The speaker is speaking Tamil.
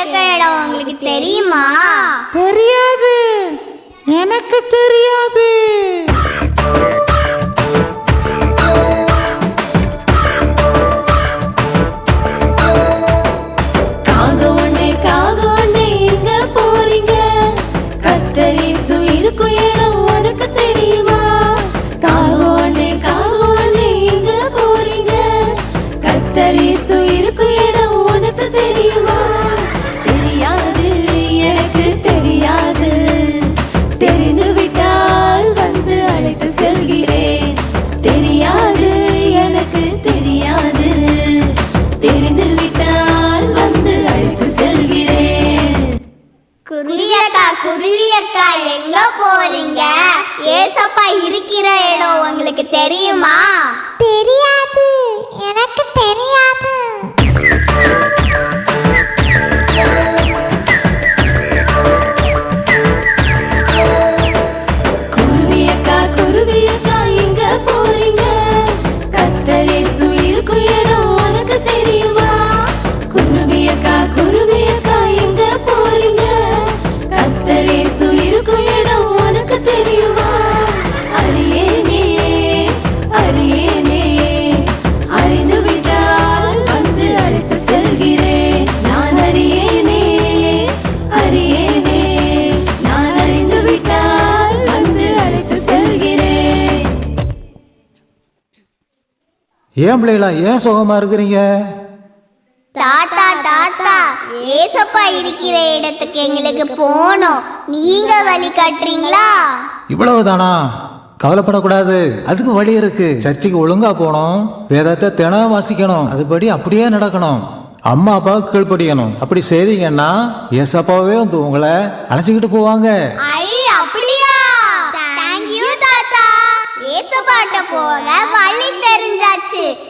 இருக்க இடம் உங்களுக்கு தெரியுமா? தெரியாது. எனக்கு தெரியாது. காக குருவியக்கா எங்க போறீங்க? ஏசப்பா இருக்கிற இடம் உங்களுக்கு தெரியுமா? தெரியும் ஏன் பிள்ளைகளா ஏன் சுகமா இருக்கிறீங்க? தாத்தா தாத்தா ஏசப்பா இருக்கிற இடத்துக்கு எங்களுக்கு போகணும். நீங்க வழி காட்டுறீங்களா? இவ்வளவுதானா? கவலைப்படக்கூடாது. அதுக்கு வழி இருக்கு. சர்ச்சுக்கு ஒழுங்கா போகணும். வேதத்தை தினம் வாசிக்கணும். அதுபடி அப்படியே நடக்கணும். அம்மா அப்பாவுக்கு கீழ்ப்படியணும். அப்படி செய்தீங்கன்னா ஏசப்பாவே வந்து உங்களை அழைச்சிக்கிட்டு போவாங்க. ஐ அப்படியா? தேங்க்யூ தாத்தா. ஏசப்பாட்ட போக வழி தெரிஞ்சாச்சு ஐ